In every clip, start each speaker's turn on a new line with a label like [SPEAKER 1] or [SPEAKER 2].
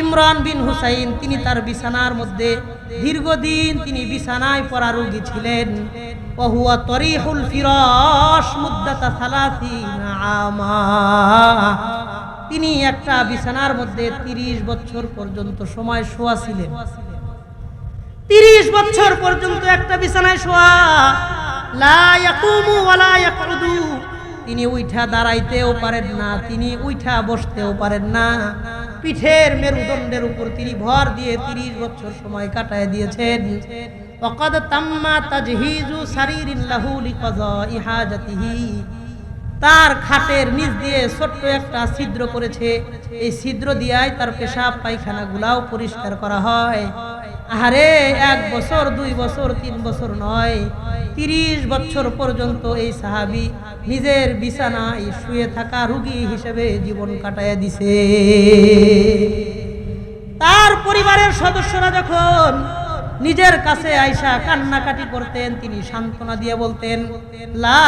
[SPEAKER 1] ইমরান বিন হুসাইন, তিনি তার বিছানার মধ্যে দীর্ঘদিন তিনি বিছানায় পড়া রোগী ছিলেন। আমা। তিনি একটা বিছানার মধ্যে তিরিশ বছর পর্যন্ত সময় শোয়া ছিলেন তিরিশ বছর পর্যন্ত একটা বিছানায় শোয়া। তিনি উইঠা দাঁড়াইতেও পারেন না, তিনি উইঠা বসতেও পারেন না। পিঠের মেরুদণ্ডের উপর তিনি ভর দিয়ে তিরিশ বছর সময় কাটায় দিয়েছেন وقد تم تجهيز سرير له لقضاء حاجته তার খাটের নিচ দিয়ে ছোট্ট একটা ছিদ্র করেছে এই ছিদ্র দিয়াই তার পেশাব পায়খানা গুলাও পরিষ্কার করা হয় আহারে, এক বছর, দুই বছর, তিন বছর নয়, তিরিশ বছর পর্যন্ত এই সাহাবি নিজের বিছানায় শুয়ে থাকা রুগী হিসেবে জীবন কাটাইয়া দিছে। তার পরিবারের সদস্যরা যখন নিজের কাছে আইসা কান্নাকাটি করতেন, তিনি সান্ত্বনা দিয়ে বলতেন, লা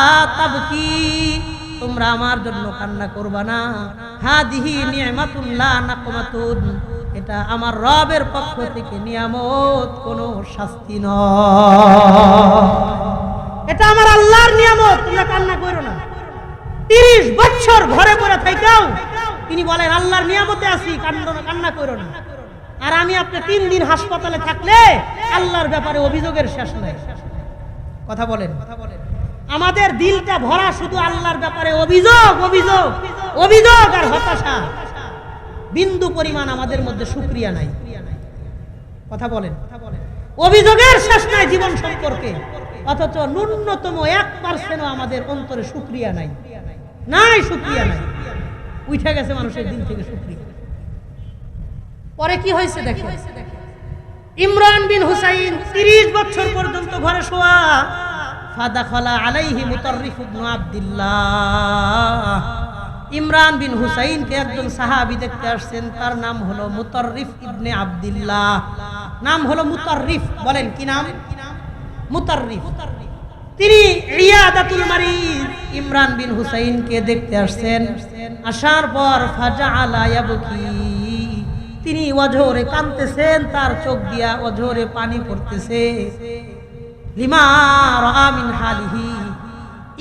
[SPEAKER 1] তোমরা আমার জন্য কান্না করবা না। হা হাদিহি নিয়ামাতুল্লাহ নাকমাতুন। এটা আমার রবের পক্ষ থেকে নিয়ামত, কোনো শাস্তি নয়। এটা আমার আল্লাহর নিয়ামত, তোমরা কান্না করো না। তিরিশ বছর ঘরে পড়ে থাইকাও, তিনি বলেন, আল্লাহর নিয়ামতে আছি কান্না কান্না করো না। আর আমি আপনি তিন দিন হাসপাতালে থাকলে আল্লাহর ব্যাপারে অভিযোগের শেষ নাই। কথা বলেন। আমাদের দিলটা ভরা শুধু আল্লাহর ব্যাপারে অভিযোগ অভিযোগ অভিযোগ আর হতাশা। বিন্দু পরিমাণ আমাদের মধ্যে সুক্রিয়া নাই। কথা বলেন। অভিযোগের শেষ নাই জীবন সম্পর্কে। অথচ ন্যূনতম এক পার্সেন্টও আমাদের অন্তরে সুক্রিয়া নাই। নাই সুক্রিয়া নাই। উঠে গেছে মানুষের দিন থেকে সুক্রিয়া। পরে কি হয়েছে দেখে? ইমরান বিন হুসাইন তিরিশ বছর পর্যন্ত ঘরে শোয়া। ফাদা খলা আলাইহি মুতাররিফ ইবনু আব্দুল্লাহ। ইমরান বিন হুসাইনকে একজন সাহাবি দেখতে আসছেন, তার নাম হলো মুতাররিফ ইবনে আব্দুল্লাহ। নাম হলো মুতাররিফ, বলেন কি নাম? মুতাররিফ। তিনি রিয়াদাতুল মারিদ ইমরান বিন হুসাইনকে দেখতে আসছেন। আসার পর ফাজা আলা তিনি অঝোরে কাঁদতেছেন, তার চোখ দিয়া অঝোরে পানি পড়তেছে। লিমা রাআ মিন হালিহি।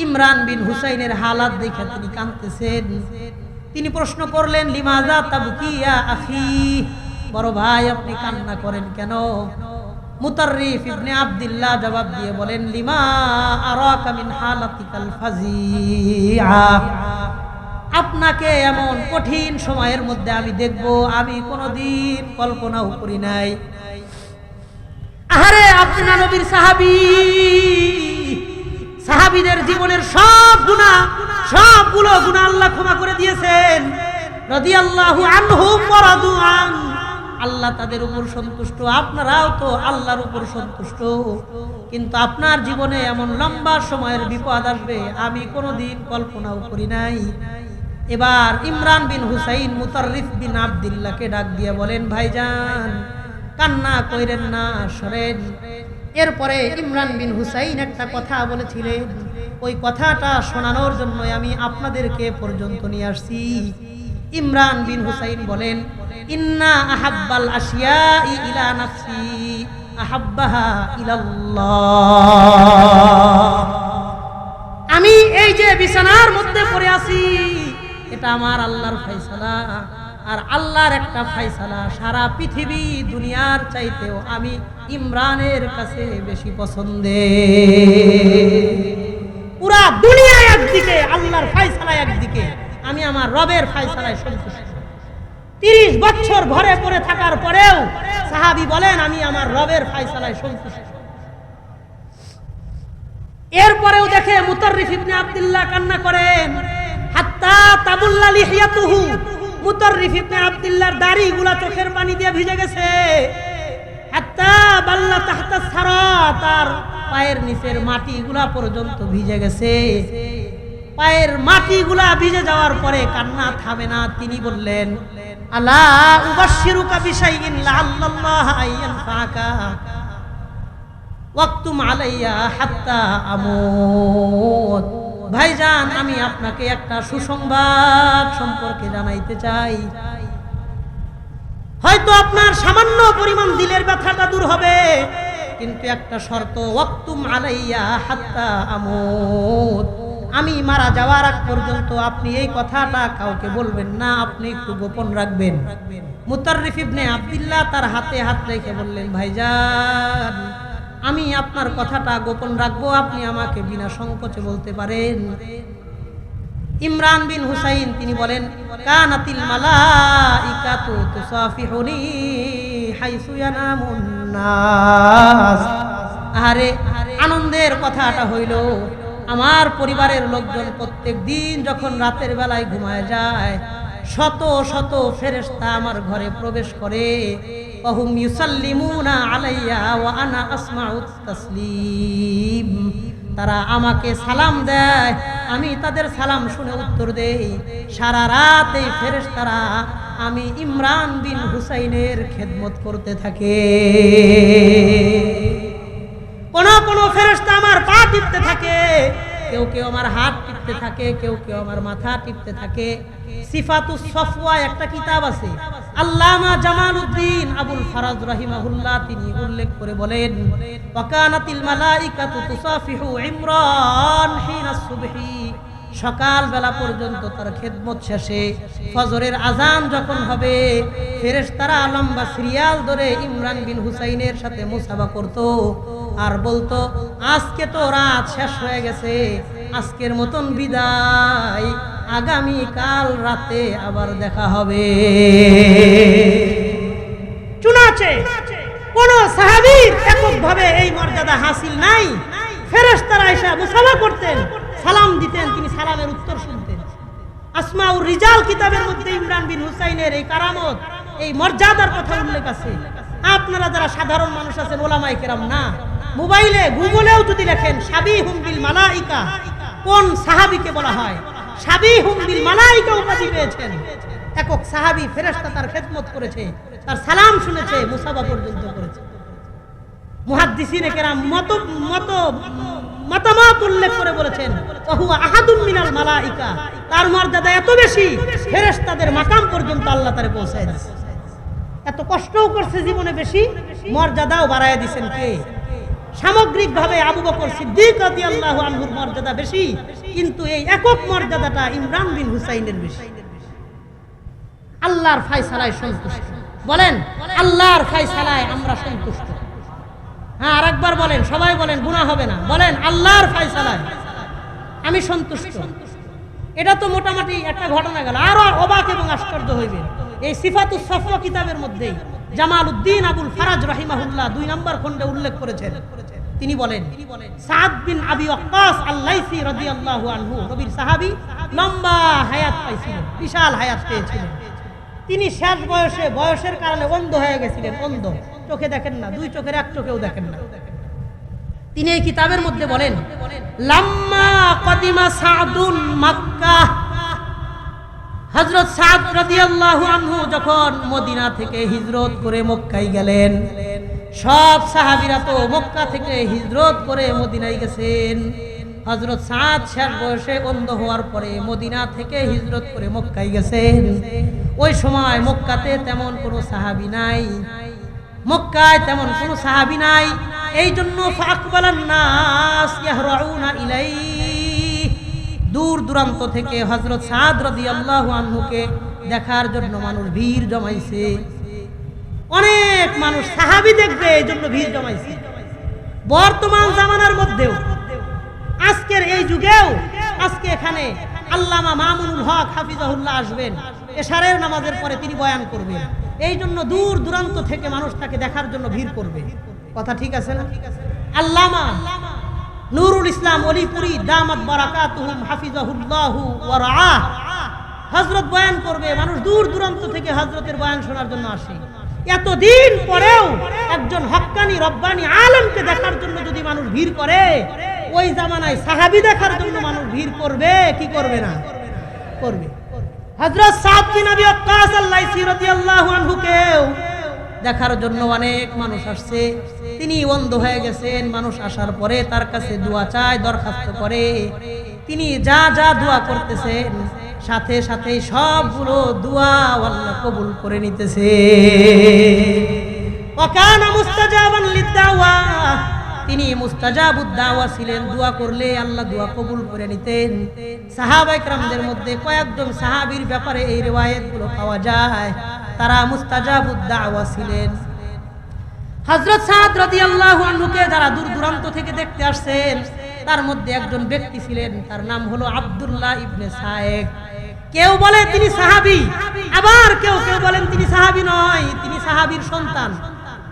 [SPEAKER 1] ইমরান বিন হুসাইনের হালাত দেখে তিনি কাঁদতেছেন। তিনি প্রশ্ন করলেন, লিমাজা তাবকিয়া আখি? বড় ভাই, আপনি কান্না করেন কেন? মুতাররিফ ইবনে আব্দুল্লাহ জবাব দিয়ে বলেন, লিমা আরাকা মিন হালাতিকাল ফাজিআ। আপনাকে এমন কঠিন সময়ের মধ্যে আমি দেখব, আমি কোনোদিন কল্পনাও করি নাই। আহারে আপনি নবীর সাহাবী! সাহাবীদের জীবনের সব গুণা সবগুলো গুণা আল্লাহ ক্ষমা করে দিয়েছেন। রাদিয়াল্লাহু আনহুম ওয়া আল্লাহ তাদের উপর সন্তুষ্ট, আপনারাও তো আল্লাহর উপর সন্তুষ্ট। কিন্তু আপনার জীবনে এমন লম্বা সময়ের বিপদ আসবে, আমি কোনোদিন কল্পনাও করি নাই। এবার ইমরান বিন হুসাইন মুতাররিফ বিন আব্দুল্লাহকে ডাক দিয়ে বলেন, ভাইজান, কান্না কইরেন না, সরেন। এরপরে ইমরান বিন হুসাইন একটা কথা বলেছিলেন ওই কথাটা শোনানোর জন্য আমি আপনাদেরকে পর্যন্ত নিয়ে আসছি। ইমরান বিন হুসাইন বলেন, ইন্না আহাব্বাল আশিয়া ইলা নাফসি, আহাব্বাহা ইলাল্লাহ। আমি এই যে বিছানার মধ্যে পড়ে আছি, এটা আমার আল্লাহর ফাইসালা আর আল্লাহর একটা ফাইসালা, সারা পৃথিবী দুনিয়ার চাইতেও আমি ইমরানের কাছে বেশি পছন্দে পুরা দুনিয়া একদিকে, আল্লাহর ফাইসালা একদিকে। আমি আমার রবের ফাইসালায় সন্তুষ্ট। তিরিশ বছর ঘরে পড়ে থাকার পরেও সাহাবি বলেন, আমি আমার রবের ফাইসালায় সন্তুষ্ট। এরপরেও দেখে মুতাররিফ ইবনে আব্দুল্লাহ কান্না করেন, হাত্তা তাবুল্লা লিহিয়াতুহু। মুতাররিফ ইবনে আব্দুল্লাহর দাড়িগুলা চোখের পানি দিয়ে ভিজে গেছে। হাত্তা বাল্লা তাহতা সারা, তার পায়ের নিচের মাটিগুলা পর্যন্ত ভিজে গেছে। পায়ের মাটিগুলা ভিজে যাওয়ার পরে কান্না থামে না, তিনি বললেন, আলা উবাশশিরুকা বিশাইইন লাআল্লাল্লাহ আইয়ানফাকা ওয়াক্তুম আলাইয়া হাত্তা আমুত। ভাইজান, আমি আপনাকে একটা সুসংবাদ সম্পর্কে জানাইতে চাই। হয়তো আপনার সামান্য পরিমাণ দিলের ব্যথাটা দূর হবে, কিন্তু একটা শর্ত, ওয়াক্তুম আলাইয়া হাত্তা আমুত। আমি মারা যাওয়ার আগ পর্যন্ত আপনি এই কথাটা কাউকে বলবেন না, আপনি একটু গোপন রাখবেন। মুতাররিফ ইবনে আব্দুল্লাহ তার হাতে হাত রেখে বললেন, ভাইজান আমি আপনার কথাটা গোপন রাখব, আপনি আমাকে বিনা সংকোচে বলতে পারেন। ইমরান বিন হুসাইন, তিনি বলেন, কানাতিল মালাইকাতু তুসাফিহুনি হাইসু ইয়ানামুন নাস। আরে আনন্দের কথাটা হইল, আমার পরিবারের লোকজন প্রত্যেক দিন যখন রাতের বেলায় ঘুমায় যায়, শত শত ফেরেশতা আমার ঘরে প্রবেশ করে। ইউসাল্লিমুনা আলাইয়া ওয়া আনা আসমাউত তাসলিম। তারা আমাকে সালাম দেয়, আমি তাদের সালাম শুনে উত্তর দেই, সারা রাত এই ফেরেশতারা আমি ইমরান বিন হুসাইনের খেদমত করতে থাকে। কোন কোন ফেরেশতা আমার পা টিপতে থাকে, কেউ কেউ আমার হাত টিপতে থাকে, কেউ কেউ আমার মাথা টিপতে থাকে। একটা কিতাব আছে। আল্লামা জামালউদ্দিন আবুল ফারাজ রাহিমাহুল্লাহ তিনি উল্লেখ করে বলেন, ওয়াকানাতিল মালাইকাতু তুসাফিহু ইমরান হিনা সুবহি। সকাল বেলা পর্যন্ত তার খেদমত শেষে ফজরের আজান যখন হবে, ফেরেশতারা লম্বা সিরিয়াল ধরে ইমরান বিন হুসাইনের সাথে মুসাফা করত। আর বলতো, আজকে তো রাত শেষ হয়ে গেছে আজকের মতন বিদায়। আগামী কাল রাতে আবার দেখা হবে। চুনাচে কোন সাহাবীর এককভাবে এই মর্যাদা হাসিল নাই। ফেরেশতারা এসে মুসাফা করতেন, সালাম দিতেন, তিনি সালামের উত্তর শুনতেন। আসমাউর রিজাল কিতাবের মধ্যে ইমরান বিন হুসাইনের এই কারামত, এই মর্যাদার কথা উল্লেখ আছে। আপনারা যারা সাধারণ মানুষ আছেন ওলামাই কেরাম না। মোবাইলে, গুগলেও যদি লেখেন সাবি হুমবিল মালাইকা কোন সাহাবিকে বলা হয়? সাবি হুমবিল মালাইকা উপাধি পেয়েছেন। একক সাহাবি ফেরেশতা তার খেদমত করেছে, তার সালাম শুনেছে, মুসাফা পর্যন্ত করেছে। কেরাম মত উল্লেখ করে বলেছেন আহাদুম মালাইকা। তার মর্যাদা এত বেশি পৌঁছায় এত কষ্টও করছে জীবনে বেশি, মর্যাদাও বাড়ায় দিছেন কে? সামগ্রিকভাবে আবু বকর সিদ্দিক রাদিয়াল্লাহু আনহুর মর্যাদা বেশি, কিন্তু এই একক মর্যাদাটা ইমরান বিন হুসাইনের বেশি। আল্লাহর ফায়সালায় সন্তুষ্ট। বলেন, আল্লাহর ফায়সালায় আমরা সন্তুষ্ট। হ্যাঁ আরেকবার বলেন, সবাই বলেন, গুনাহ হবে না। বলেন, আল্লাহর ফায়সালায় আমি সন্তুষ্ট। এটা তো মোটামুটি একটা ঘটনা গেল। আরও অবাক এবং আশ্চর্য হইবে। এই সিফাতুস সফওয়া কিতাবের মধ্যেই জামাল উদ্দিন আবুল ফারাজ রাহিমাহুল্লাহ দুই নম্বর উল্লেখ করেছেন। তিনি বলেন লম্বা হায়াত পাইছিলেন, বিশাল হায়াত পেয়েছিলেন। তিনি শেষ বয়সে, বয়সের কারণে অন্ধ হয়ে গেছিলেন, অন্ধ। চোখে দেখেন না, দুই চোখের এক চোখেও দেখেন না। তিনি এই কিতাবের মধ্যে বলেন, লাম্মা কদিমা সাদুন মক্কা হযরত সাদ রাদিয়াল্লাহু আনহু যখন মদিনা থেকে হিজরত করে মক্কায় গেলেন, সব সাহাবীরা তো মক্কা থেকে হিজরত করে মদিনায় গেছেন। হযরত সাদ শেষ বয়সে অন্ধ হওয়ার পরে মদিনা থেকে হিজরত করে মক্কায় গেছেন। ওই সময় মক্কাতে তেমন কোনো সাহাবী নাই। মক্কায় তেমন কোনো সাহাবি নাই। এই জন্য ফাকবালান নাস ইয়াহরাউনা দূর দূরান্ত থেকে হজরত সাদ রাদিয়াল্লাহু আনহুকে দেখার জন্য মানুষ ভিড় জমাইছে। অনেক মানুষ সাহাবি দেখবে এই জন্য ভিড় জমাইছে। বর্তমান জামানার মধ্যেও, আজকের এই যুগেও, আজকে এখানে আল্লামা মামুনুল হক হাফিজাহুল্লাহ আসবেন, এশারের নামাজের পরে তিনি বয়ান করবেন। এই জন্য দূর দূরান্ত থেকে মানুষ তাকে দেখার জন্য ভিড় করবে। কথা ঠিক আছে না? আল্লামা নুরুল ইসলাম অলিপুরি দামাত বারাকাতুহুম হাফিজাহুল্লাহু ওয়া হযরত বয়ান করবে, মানুষ দূর দূরান্ত থেকে হযরতের বয়ান শোনার জন্য আসে। এতদিন পরেও একজন হক্কানি রব্বানি আলমকে দেখার জন্য যদি মানুষ ভিড় করে, ওই জামানায় সাহাবি দেখার জন্য মানুষ ভিড় করবে, কি করবে না? করবে। হযরত সাদ বিন আবি ওয়াক্কাস আল্লাইসি রাদিয়াল্লাহু আনহুকেও দেখার জন্য অনেক মানুষ আসছে। তিনি অন্ধ হয়ে গেছেন। মানুষ আসার পরে তার কাছে দোয়া চায়, দরখাস্ত করে। তিনি যা যা দোয়া করতেছেন, সাথে সাথে সবগুলো দোয়া কবুল করে নিতেছে। ওয়াকানা মুস্তাজাবান লিদ্দাওয়া। তিনি মুস্তাজাবুদ্দাওয়া ছিলেন, দোয়া করলে আল্লাহ দোয়া কবুল করে নিতেন। সাহাবাইকরামদের মধ্যে কয়েকজন সাহাবির ব্যাপারে এই রেওয়ায়তগুলো পাওয়া যায়। তারা মুস্তাজাবুদ্দাওয়া ছিলেন। হজরত সাহাদ আল্লাহ আনহুকে যারা দূর দূরান্ত থেকে দেখতে আসছেন, তার মধ্যে একজন ব্যক্তি ছিলেন, তার নাম হলো আবদুল্লাহ ইবনে সাহেব কেউ বলে তিনি সাহাবি, আবার কেউ কেউ বলেন তিনি সাহাবি নয়, তিনি সাহাবির সন্তান।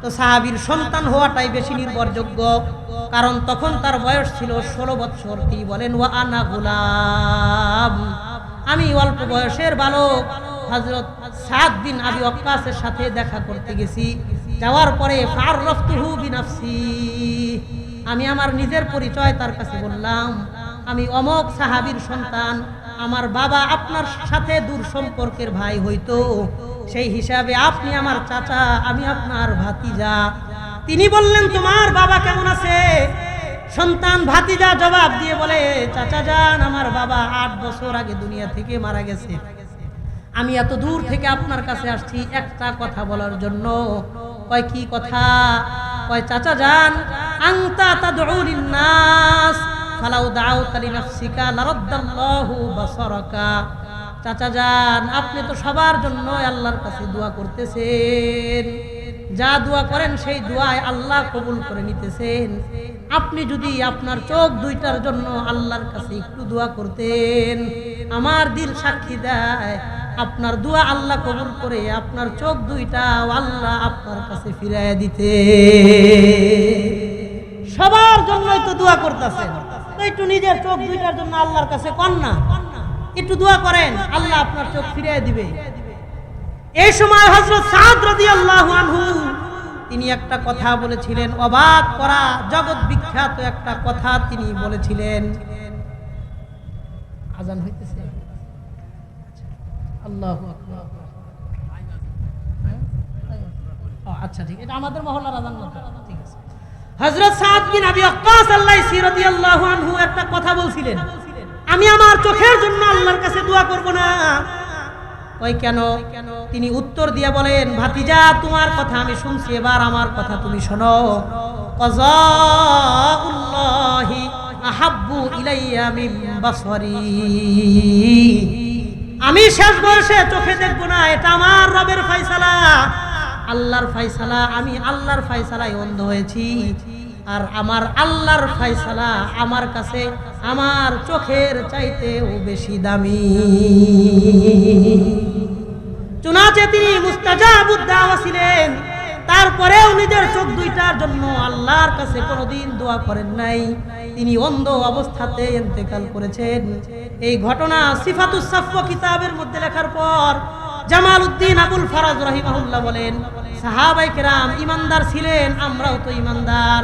[SPEAKER 1] তো সাহাবীর সন্তান হওয়াটাই বেশি নির্ভরযোগ্য। কারণ তখন তার বয়স ছিল ষোলো বৎসর। তিনি বলেন, ওয়া আনা গুলাম। আমি অল্প বয়সের বালক। হজরত সাত দিন আবি অক্কাসের সাথে দেখা করতে গেছি। যাওয়ার পরে, ফাররফতুহু বিনাফসি। আমি আমার নিজের পরিচয় তার কাছে বললাম, আমি অমক সাহাবীর সন্তান। আমার বাবা আপনার সাথে দূর সম্পর্কের ভাই হইতো। সেই হিসাবে আপনি আমার চাচা, আমি আপনার ভাতিজা। তিনি বললেন, তোমার বাবা কেমন আছে? সন্তান ভাতিজা জবাব দিয়ে বলে, চাচা যান আমার বাবা আট বছর আগে দুনিয়া থেকে মারা গেছে। আমি এত দূর থেকে আপনার কাছে আসছি একটা কথা বলার জন্য। কয়, কি কথা? কয়, চাচা যান আংতা তাদউলিন নাস ফালাউ দাউতা লিনাফসিকা, লারাদ্দাল্লাহু বাসারাকা। চাচা যান, আপনি তো সবার জন্য আল্লাহর কাছে দোয়া করতেছেন। যা দোয়া করেন সেই দোয়ায় আল্লাহ কবুল করে নিতেছেন। আপনি যদি আপনার চোখ দুইটার জন্য আল্লাহর কাছে একটু দোয়া করতেন, আমার দিল সাক্ষী দেয়, আপনার দোয়া আল্লাহ কবুল করে আপনার চোখ দুইটা আল্লাহ আপনার কাছে ফিরাইয়া দিতে। সবার জন্যই তো দোয়া করতেছে একটু নিজের চোখ দুইটার জন্য আল্লাহর কাছে কন না? একটু দোয়া করেন আল্লাহ আপনার চোখ ফিরিয়ে দিবে। এই সময় হজরত সাদ রাদিয়াল্লাহু আনহু তিনি একটা কথা বলেছিলেন অবাক করা জগৎ বিখ্যাত একটা কথা তিনি বলেছিলেন। আজান হইতেছে? আল্লাহু ও, আচ্ছা ঠিক এটা আমাদের মহল্লার আজান? ঠিক আছে। হযরত সাদ বিন আবি ওয়াক্কাস আল্লাহু রাদিয়াল্লাহু আনহু একটা কথা বলছিলেন। আমি আমার চোখের জন্য আল্লাহর কাছে দোয়া করব না। ওই কেন? তিনি উত্তর দিয়ে বলেন, ভাতিজা, তোমার কথা আমি শুনছি, এবার আমার কথা তুমি শোনো। আহাব্বু ইলাইয়া আমি শেষ বয়সে চোখে দেখব না, এটা আমার রবের ফাইসালা আল্লাহর ফাইসালা আমি আল্লাহর ফাইসালায় অন্ধ হয়েছি। আর আমার আল্লাহর ফাইসালা আমার কাছে আমার চোখের চাইতেও বেশি দামি। চুনাচে তিনি মুস্তাজাবুদ্দাওয়া ছিলেন। তারপরেও নিজের চোখ দুইটার জন্য আল্লাহর কাছে কোনোদিন দোয়া করেন নাই। তিনি অন্ধ অবস্থাতে ইন্তেকাল করেছেন। এই ঘটনা সিফাতুস সাফ কিতাবের মধ্যে লেখার পর জামাল উদ্দিন আবুল ফারাজ রহিমাহুল্লাহ বলেন সাহাবাই কেরাম ইমানদার ছিলেন, আমরাও তো ইমানদার।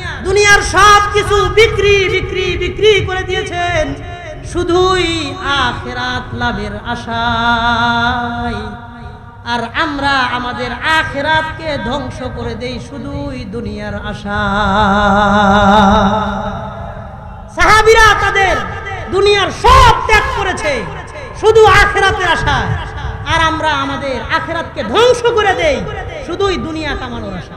[SPEAKER 1] দুনিয়ার সব কিছু বিক্রি বিক্রি বিক্রি করে দিয়েছেন। শুধুই আখেরাত লাভের আশায়। আর আমরা আমাদের আখেরাতকে ধ্বংস করে দেই শুধুই দুনিয়ার আশা সাহাবিরা তাদের দুনিয়ার সব ত্যাগ করেছে, শুধু আখেরাতের আশায়। আর আমরা আমাদের আখেরাতকে ধ্বংস করে দেই, শুধুই দুনিয়া কামানোর আশা